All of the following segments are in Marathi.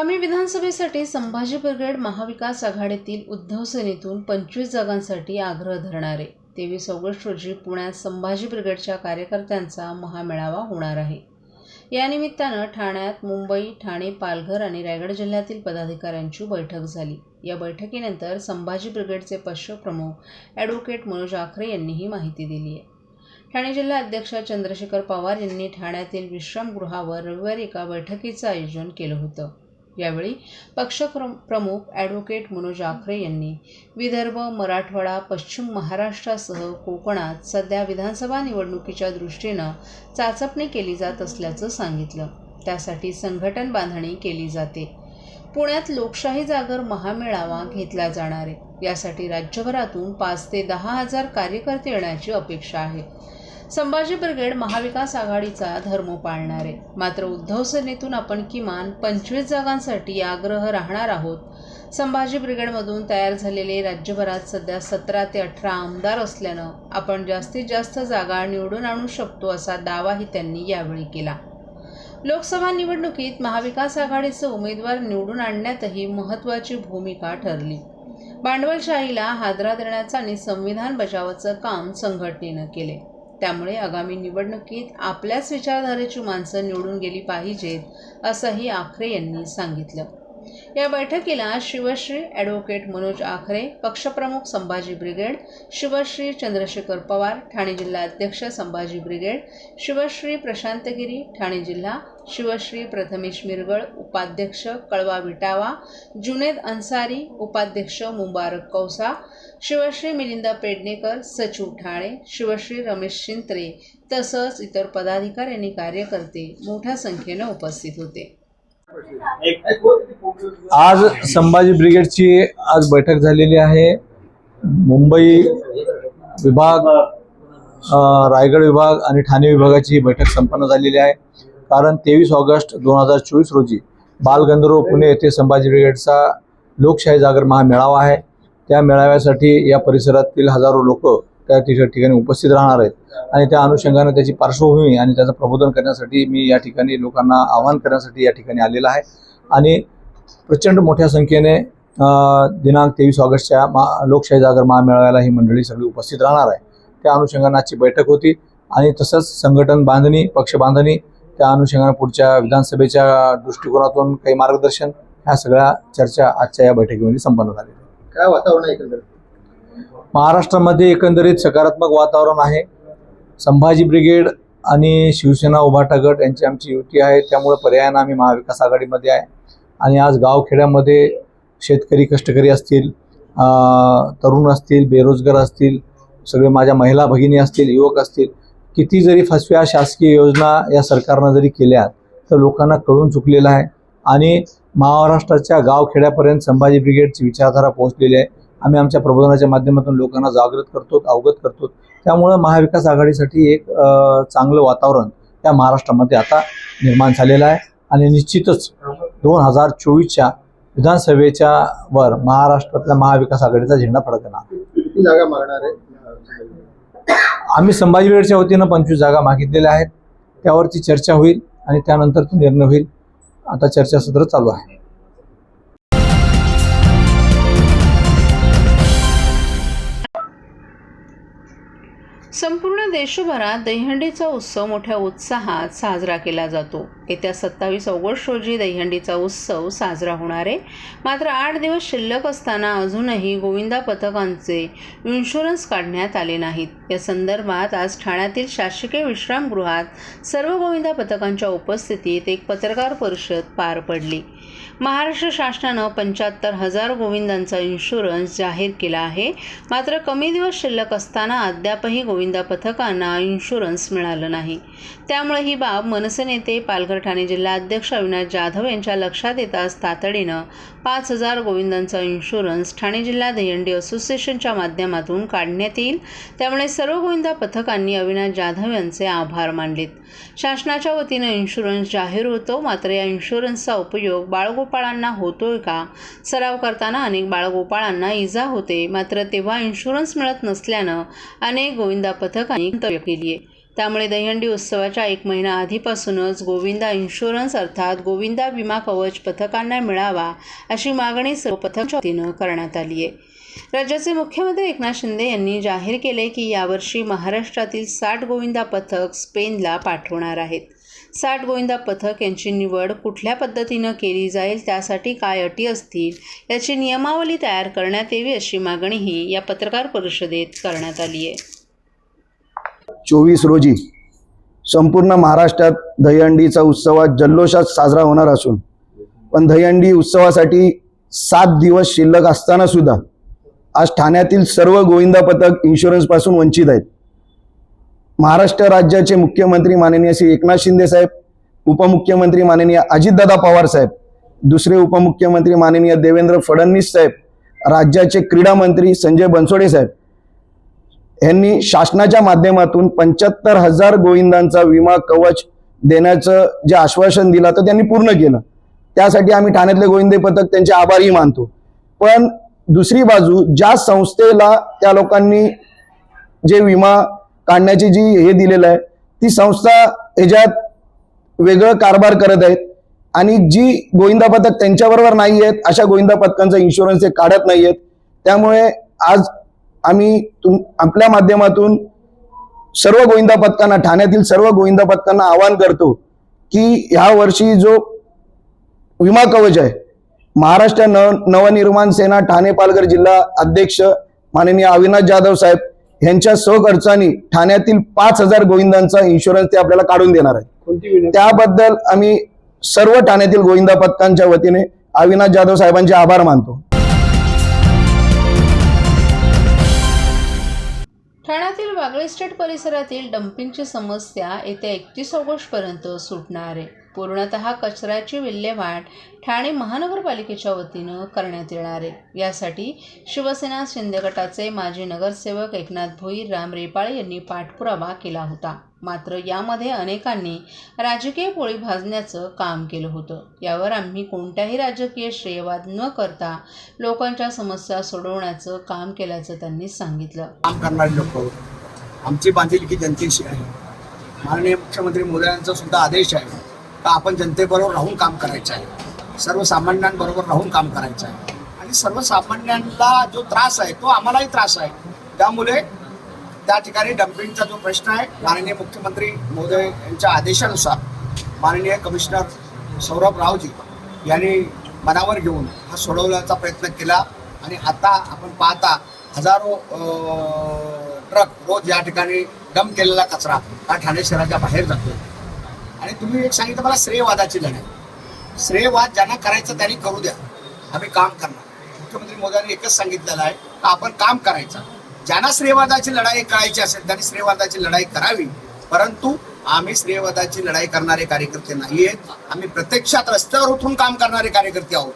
आगामी विधानसभेसाठी संभाजी ब्रिगेड महाविकास आघाडीतील उद्धव सेनेतून पंचवीस जागांसाठी आग्रह धरणारे. तेवीस ऑगस्ट रोजी पुण्यात संभाजी ब्रिगेडच्या कार्यकर्त्यांचा महामेळावा होणार आहे. या निमित्तानं ठाण्यात मुंबई ठाणे पालघर आणि रायगड जिल्ह्यातील पदाधिकाऱ्यांची बैठक झाली. या बैठकीनंतर संभाजी ब्रिगेडचे पक्षप्रमुख ॲडव्होकेट मनोज आखरे यांनी ही माहिती दिली आहे. ठाणे जिल्हा अध्यक्ष चंद्रशेखर पवार यांनी ठाण्यातील विश्रामगृहावर रविवारी एका बैठकीचं आयोजन केलं होतं. यावेळी पक्षक्रम प्रमुख ॲडव्होकेट मनोज आखरे यांनी विदर्भ मराठवाडा पश्चिम महाराष्ट्रासह कोकणात सध्या विधानसभा निवडणुकीच्या दृष्टीनं चाचपणी केली जात असल्याचं सांगितलं. त्यासाठी संघटन बांधणी केली जाते. पुण्यात लोकशाही जागर महामेळावा घेतला जाणार आहे. यासाठी राज्यभरातून पाच ते दहा हजार कार्यकर्ते येण्याची अपेक्षा आहे. संभाजी ब्रिगेड महाविकास आघाडीचा धर्म पाळणारे मात्र उद्धव सेनेतून आपण किमान पंचवीस जागांसाठी आग्रह राहणार आहोत. संभाजी ब्रिगेडमधून तयार झालेले राज्यभरात सध्या सतरा ते अठरा आमदार असल्यानं आपण जास्तीत जास्त जागा निवडून आणू शकतो असा दावाही त्यांनी यावेळी केला. लोकसभा निवडणुकीत महाविकास आघाडीचे उमेदवार निवडून आणण्यातही महत्त्वाची भूमिका ठरली. भांडवलशाहीला हादरा देण्याचं आणि संविधान बचावाचं काम संघटनेनं केले. त्यामुळे आगामी निवडणुकीत आपल्याच विचारधारेची माणसं निवडून गेली पाहिजेत असंही आखरे यांनी सांगितलं. या बैठकीला शिवश्री ॲडव्होकेट मनोज आखरे पक्षप्रमुख संभाजी ब्रिगेड शिवश्री चंद्रशेखर पवार ठाणे जिल्हा अध्यक्ष संभाजी ब्रिगेड शिवश्री प्रशांतगिरी ठाणे जिल्हा शिवश्री प्रथमेश मिरगळ उपाध्यक्ष कळवा विटावा जुनेद अन्सारी उपाध्यक्ष मुबारक कौसा शिवश्री मिलिंद पेडणेकर सचिव ठाणे शिवश्री रमेश शिंत्रे तसंच इतर पदाधिकारी आणि कार्यकर्ते मोठ्या संख्येनं उपस्थित होते. आज संभाजी ब्रिगेडची आज बैठक झालेली आहे. मुंबई विभाग रायगड विभाग आणि ठाणे विभागाची ही बैठक संपन्न झालेली आहे. कारण तेवीस ऑगस्ट दोन हजार चोवीस रोजी बालगंधर्व पुणे येथे संभाजी ब्रिगेडचा लोकशाही जागर महामेळावा आहे. त्या मेळाव्यासाठी या परिसरातील हजारो लोक त्या तिच्या ठिकाणी उपस्थित राहणार आहेत. आणि त्या अनुषंगाने त्याची पार्श्वभूमी आणि त्याचं प्रबोधन करण्यासाठी मी या ठिकाणी लोकांना आवाहन करण्यासाठी या ठिकाणी आलेला आहे. आणि प्रचंड मोठ्या संख्येने दिनांक तेवीस ऑगस्टच्या मा लोकशाही जागर महामेळाव्याला ही मंडळी सगळी उपस्थित राहणार आहे. त्या अनुषंगाने आजची बैठक होती. आणि तसंच संघटन बांधणी पक्ष बांधणी त्या अनुषंगाने पुढच्या विधानसभेच्या दृष्टिकोनातून काही मार्गदर्शन ह्या सगळ्या चर्चा आजच्या या बैठकीमध्ये संपन्न झालेल्या. काय वातावरण आहे एकंदरीत? महाराष्ट्रामध्ये एकंदरीत सकारात्मक वातावरण आहे. संभाजी ब्रिगेड आणि शिवसेना उभाटा गट यांची आमची युती आहे. त्यामुळे पर्यायानं आम्ही महाविकास आघाडीमध्ये आहे. आणि आज गावखेड्यामध्ये शेतकरी कष्टकरी असतील तरुण असतील बेरोजगार असतील सगळे माझ्या महिला भगिनी असतील युवक असतील किती जरी फसव्या शासकीय योजना या सरकारनं जरी केल्या तर लोकांना कळून चुकलेलं आहे. आणि महाराष्ट्राच्या गावखेड्यापर्यंत संभाजी ब्रिगेडची विचारधारा पोहोचलेली आहे. आम्ही आमच्या प्रबोधनाच्या माध्यमातून लोकांना जागृत करतो अवगत करतो. त्यामुळं महाविकास आघाडीसाठी एक चांगलं वातावरण त्या महाराष्ट्रामध्ये आता निर्माण झालेलं आहे. आणि निश्चितच दोन हजार चोवीसच्या विधानसभेच्या वर महाराष्ट्रातल्या महाविकास आघाडीचा झेंडा फडकणार. किती जागा मागणार आहे? आम्ही संभाजी ब्रिगेडच्या वतीनं पंचवीस जागा मागितलेल्या आहेत. त्यावरती चर्चा होईल आणि त्यानंतर तो निर्णय होईल. आता चर्चासत्र चालू आहे. संपूर्ण देशभरात दहीहंडीचा उत्सव मोठ्या उत्साहात साजरा केला जातो. येत्या सत्तावीस ऑगस्ट रोजी दहीहंडीचा उत्सव साजरा होणार आहे. मात्र आठ दिवस शिल्लक असताना अजूनही गोविंदा पथकांचे इन्शुरन्स काढण्यात आले नाहीत. या संदर्भात आज ठाण्यातील शासकीय विश्रामगृहात सर्व गोविंदा पथकांच्या उपस्थितीत एक पत्रकार परिषद पार पडली. महाराष्ट्र शासनानं पंच्याहत्तर हजार गोविंदांचा इन्शुरन्स जाहीर केला आहे. मात्र कमी दिवस शिल्लक असताना अद्यापही गोविंदा पथकांना इन्शुरन्स मिळालं नाही. त्यामुळे ही बाब मनसे नेते पालघर ठाणे जिल्हा अध्यक्ष अविनाश जाधव यांच्या लक्षात येताच तातडीनं पाच हजार गोविंदांचा इन्शुरन्स ठाणे जिल्हा दहीहंडी असोसिएशनच्या माध्यमातून काढण्यात येईल. त्यामुळे सर्व गोविंदा पथकांनी अविनाश जाधव यांचे आभार मानलेत. शासनाच्या वतीनं इन्शुरन्स जाहीर होतो. मात्र या इन्शुरन्सचा उपयोग बाळगोपाळांना होतोय का? सराव करताना अनेक बाळगोपाळांना इजा होते. मात्र तेव्हा इन्शुरन्स मिळत नसल्यानं अनेक गोविंदा पथकांनी केली आहे त्यामुळे दहीहंडी उत्सवाच्या एक महिना आधीपासूनच गोविंदा इन्शुरन्स अर्थात गोविंदा विमा कवच पथकांना मिळावा अशी मागणी सर्व पथकच्या वतीनं करण्यात आली आहे. राज्याचे मुख्यमंत्री एकनाथ शिंदे यांनी जाहीर केले की यावर्षी महाराष्ट्रातील साठ गोविंदा पथक स्पेनला पाठवणार आहेत. साठ गोविंदा पथक यांची निवड कुठल्या पद्धतीनं केली जाईल त्यासाठी काय अटी असतील याची नियमावली तयार करण्यात यावी अशी मागणीही या पत्रकार परिषदेत करण्यात आली आहे. चोवीस रोजी संपूर्ण महाराष्ट्रात दहीहंडीचा उत्सव जल्लोषात साजरा होणार असून पण दहीहंडी उत्सवासाठी सात दिवस शिल्लक असताना सुद्धा आज ठाण्यातील सर्व गोविंदा पथक इन्शुरन्सपासून वंचित आहेत. महाराष्ट्र राज्याचे मुख्यमंत्री माननीय श्री एकनाथ शिंदे साहेब उपमुख्यमंत्री माननीय अजितदादा पवार साहेब दुसरे उपमुख्यमंत्री माननीय देवेंद्र फडणवीस साहेब राज्याचे क्रीडा मंत्री संजय बनसोडे साहेब यांनी शासनाच्या माध्यमातून पंच्याहत्तर हजार गोविंदांचा विमा कवच देण्याचं जे आश्वासन दिलं तर त्यांनी पूर्ण केलं. त्यासाठी आम्ही ठाण्यातले गोविंदे पथक त्यांचे आभारही मानतो. पण दुसरी बाजू ज्या संस्थेला त्या लोकांनी जे विमा काढण्याची जी हे दिलेलं आहे ती संस्था ह्याच्यात वेगळं कारभार करत आहेत आणि जी गोविंदा पथक त्यांच्याबरोबर नाही आहेत अशा गोविंदा पथकांचा इन्शुरन्स ते काढत नाही आहेत त्यामुळे आज आम्ही तुम आपल्या माध्यमातून सर्व गोविंदा पथकांना ठाण्यातील सर्व गोविंदा पथकांना आवाहन करतो की ह्या वर्षी जो विमा कवच आहे महाराष्ट्र नव नवनिर्माण सेना ठाणे पालघर जिल्हा अध्यक्ष माननीय अविनाश जाधव साहेब यांच्या सहखर्चानी ठाण्यातील पाच हजार गोविंदांचा इन्शुरन्स ते आपल्याला काढून देणार आहेत. त्याबद्दल आम्ही सर्व ठाण्यातील गोविंदा पथकांच्या वतीने अविनाश जाधव साहेबांचे आभार मानतो. ठाण्यातील स्टेट परिसरातील डम्पिंगची समस्या येत्या एकतीस ऑगस्टपर्यंत सुटणार आहे. पूर्णतः कचऱ्याची विल्हेवाट ठाणे महानगरपालिकेच्या वतीनं करण्यात येणार आहे. यासाठी शिवसेना शिंदे गटाचे माजी नगरसेवक एकनाथ भोईर राम रेपाळे यांनी पाठपुरावा केला होता. मात्र यामध्ये अनेकांनी राजकीय पोळी भाजण्याचं काम केलं होतं. यावर आम्ही कोणत्याही राजकीय श्रेयवाद न करता लोकांच्या समस्या सोडवण्याचं काम केल्याचं त्यांनी सांगितलं. काम करणारे लोक आमची बांधिलकी जनतेशी आहे. माननीय मुख्यमंत्री मोदयांचा सुद्धा आदेश आहे का आपण जनतेबरोबर राहून काम करायचं आहे. सर्वसामान्यांबरोबर राहून काम करायचं आहे. आणि सर्वसामान्यांना जो त्रास आहे तो आम्हालाही त्रास आहे. त्यामुळे त्या ठिकाणी डम्पिंगचा जो प्रश्न आहे माननीय मुख्यमंत्री मोदय यांच्या आदेशानुसार माननीय कमिशनर सौरभ रावजी यांनी मनावर घेऊन हा सोडवण्याचा प्रयत्न केला. आणि आता आपण पाहता हजारो ट्रक रोज या ठिकाणी डम केलेला कचरा हा ठाणे शहराच्या बाहेर जातो आणि तुम्ही एक सांगितलं मला श्रेयवादाची लढाई. श्रेयवाद ज्यांना करायचं त्यांनी करू द्या. आम्ही काम करणार. मुख्यमंत्री मोदयांनी एकच सांगितलेलं आहे का आपण काम करायचं. ज्यांना श्रेयवादाची लढाई करायची असेल त्यांनी श्रेयवादाची लढाई करावी. परंतु आम्ही श्रेयवादाची लढाई करणारे कार्यकर्ते नाही आहेत आम्ही प्रत्यक्षात रस्त्यावर उतरून काम करणारे कार्यकर्ते आहोत.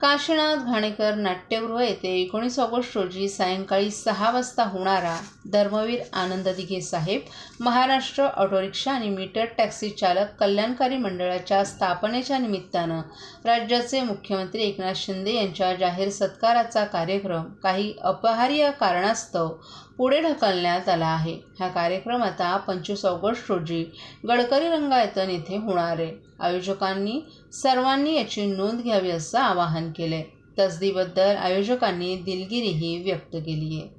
काशीनाथ घाणेकर नाट्यगृह येथे एकोणीस ऑगस्ट रोजी सायंकाळी सहा वाजता होणारा धर्मवीर आनंद दिघे साहेब महाराष्ट्र ऑटो रिक्षा आणि मीटर टॅक्सी चालक कल्याणकारी मंडळाच्या स्थापनेच्या निमित्तानं राज्याचे मुख्यमंत्री एकनाथ शिंदे यांच्या जाहीर सत्काराचा कार्यक्रम काही अपहार्य कारणास्तव पुढे ढकलण्यात आला आहे. हा कार्यक्रम आता पंचवीस ऑगस्ट रोजी गडकरी रंगायतन येथे होणार आहे. आयोजकांनी सर्वांनी याची नोंद घ्यावी असं आवाहन केलंय. तसदीबद्दल आयोजकांनी दिलगिरीही व्यक्त केली आहे.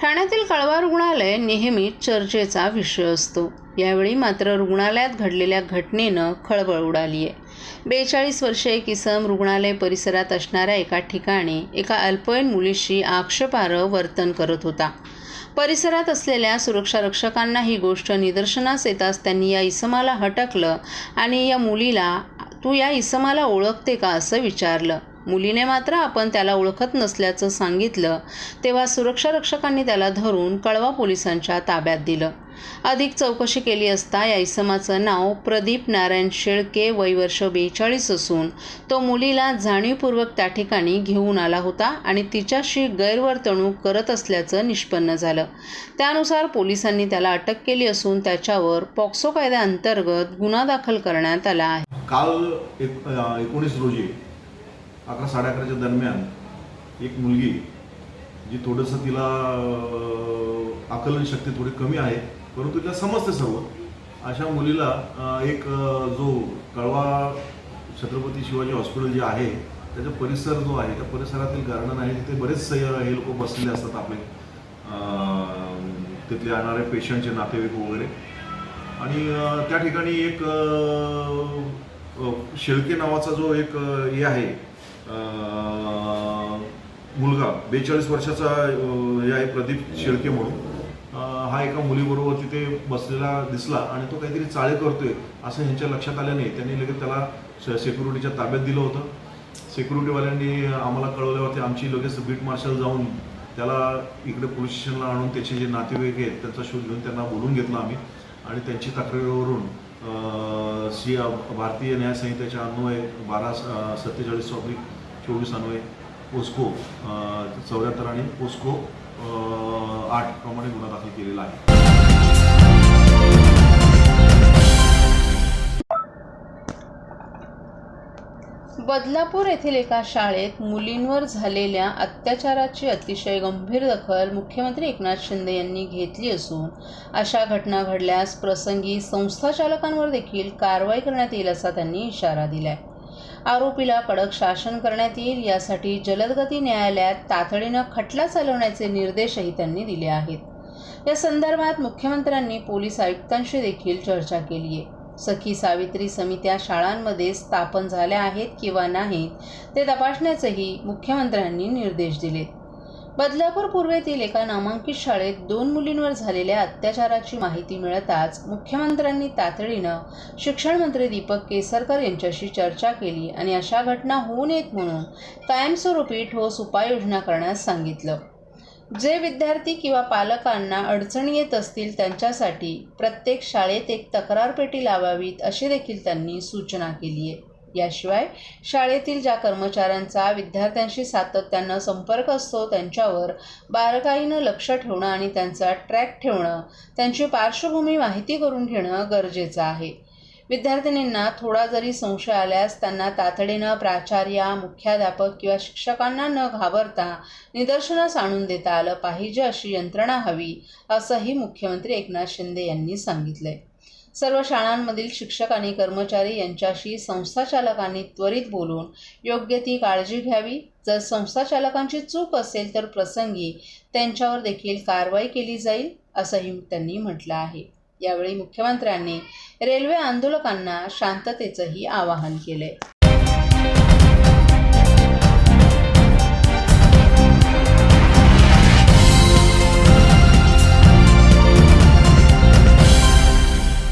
ठाण्यातील कळवा रुग्णालय नेहमी चर्चेचा विषय असतो. यावेळी मात्र रुग्णालयात घडलेल्या घटनेनं खळबळ उडाली आहे बेचाळीस वर्षे किसम रुग्णालय परिसरात असणाऱ्या एका ठिकाणी एका अल्पवयीन मुलीशी आक्षेपार्ह वर्तन करत होता. परिसरात असलेल्या सुरक्षारक्षकांना ही गोष्ट निदर्शनास येताच त्यांनी या इसमाला हटकलं आणि या मुलीला तू या इसमाला ओळखते का? असं विचारलं. मुलीने मात्र आपण त्याला ओळखत नसल्याचं सांगितलं तेव्हा सुरक्षारक्षकांनी त्याला धरून कळवा पोलिसांच्या ताब्यात दिलं. अधिक चौकशी केली असता या इसमाचं नाव प्रदीप नारायण शेळके वय वर्ष बेचाळीस असून तो मुलीला जाणीवपूर्वक त्या ठिकाणी घेऊन आला होता आणि तिच्याशी गैरवर्तणूक करत असल्याचं निष्पन्न झालं. त्यानुसार पोलिसांनी त्याला अटक केली असून त्याच्यावर पॉक्सो कायद्याअंतर्गत गुन्हा दाखल करण्यात आला आहे. काल एकोणीस रोजी अकरा साडे अकराच्या दरम्यान एक मुलगी जी थोडंसं तिला आकलन शक्ती थोडी कमी आहे परंतु तिला समजते सर्व. अशा मुलीला एक जो कळवा छत्रपती शिवाजी हॉस्पिटल जे आहे त्याचा परिसर जो आहे त्या परिसरातील गार्डन आहे तिथे बरेच हे लोक बसलेले असतात आपले. तिथले येणारे पेशंटचे नातेवाईक वगैरे. आणि त्या ठिकाणी एक शेळके नावाचा जो एक हे आहे मुलगा बेचाळीस वर्षाचा या हे आहे प्रदीप शेळके म्हणून. हा एका मुलीबरोबर तिथे बसलेला दिसला आणि तो काहीतरी चाळे करतोय असं ह्यांच्या लक्षात आल्याने त्यांनी लगेच त्याला सिक्युरिटीच्या ताब्यात दिलं होतं. सिक्युरिटीवाल्यांनी आम्हाला कळवल्यावरती आमची लगेच बीट मार्शल जाऊन त्याला इकडे पोलीस स्टेशनला आणून त्याचे जे नातेवाईक आहेत त्यांचा शोध घेऊन त्यांना बोलून घेतलं आम्ही. आणि त्यांची तक्रारीवरून सी भारतीय न्यायसंहितेच्या अन्वये बारा सत्तेचाळीस ऑब्लिक चोवीस अन्वये पोस्को चौऱ्याहत्तर आणि पोस्को आठ प्रमाणे गुन्हा दाखल केलेला आहे. बदलापूर येथील एका शाळेत मुलींवर झालेल्या अत्याचाराची अतिशय गंभीर दखल मुख्यमंत्री एकनाथ शिंदे यांनी घेतली असून अशा घटना घडल्यास प्रसंगी संस्थाचालकांवर देखील कारवाई करण्यात येईल असा त्यांनी इशारा दिलाय. आरोपीला कडक शासन करण्यात येईल यासाठी जलदगती न्यायालयात तातडीनं खटला चालवण्याचे निर्देशही त्यांनी दिले आहेत. या संदर्भात मुख्यमंत्र्यांनी पोलीस आयुक्तांशी देखील चर्चा केली आहे. सखी सावित्री समित्या शाळांमध्ये स्थापन झाल्या आहेत किंवा नाहीत ते तपासण्याचेही मुख्यमंत्र्यांनी निर्देश दिलेत. बदलापूर पूर्वेतील एका नामांकित शाळेत दोन मुलींवर झालेल्या अत्याचाराची माहिती मिळताच मुख्यमंत्र्यांनी तातडीनं शिक्षण मंत्री दीपक केसरकर यांच्याशी चर्चा केली आणि अशा घटना होऊ नयेत म्हणून कायमस्वरूपी ठोस उपाययोजना करण्यास सांगितलं. जे विद्यार्थी किंवा पालकांना अडचणी येत असतील त्यांच्यासाठी प्रत्येक शाळेत एक तक्रार पेटी लावावीत अशी देखील त्यांनी सूचना केली आहे याशिवाय शाळेतील ज्या कर्मचाऱ्यांचा विद्यार्थ्यांशी सातत्यानं संपर्क असतो त्यांच्यावर बारकाईनं लक्ष ठेवणं आणि त्यांचा ट्रॅक ठेवणं त्यांची पार्श्वभूमी माहिती करून घेणं गरजेचं आहे. विद्यार्थिनींना थोडा जरी संशय आल्यास त्यांना तातडीनं प्राचार्य मुख्याध्यापक किंवा शिक्षकांना न घाबरता निदर्शनास आणून देता आलं पाहिजे अशी यंत्रणा हवी असंही मुख्यमंत्री एकनाथ शिंदे यांनी सांगितलंय. सर्व शाळांमधील शिक्षक आणि कर्मचारी यांच्याशी संस्थाचालकांनी त्वरित बोलून योग्य ती काळजी घ्यावी. जर संस्थाचालकांची चूक असेल तर प्रसंगी त्यांच्यावर देखील कारवाई केली जाईल असंही त्यांनी म्हटलं आहे. यावेळी मुख्यमंत्र्यांनी रेल्वे आंदोलकांना शांततेचंही आवाहन केलंय.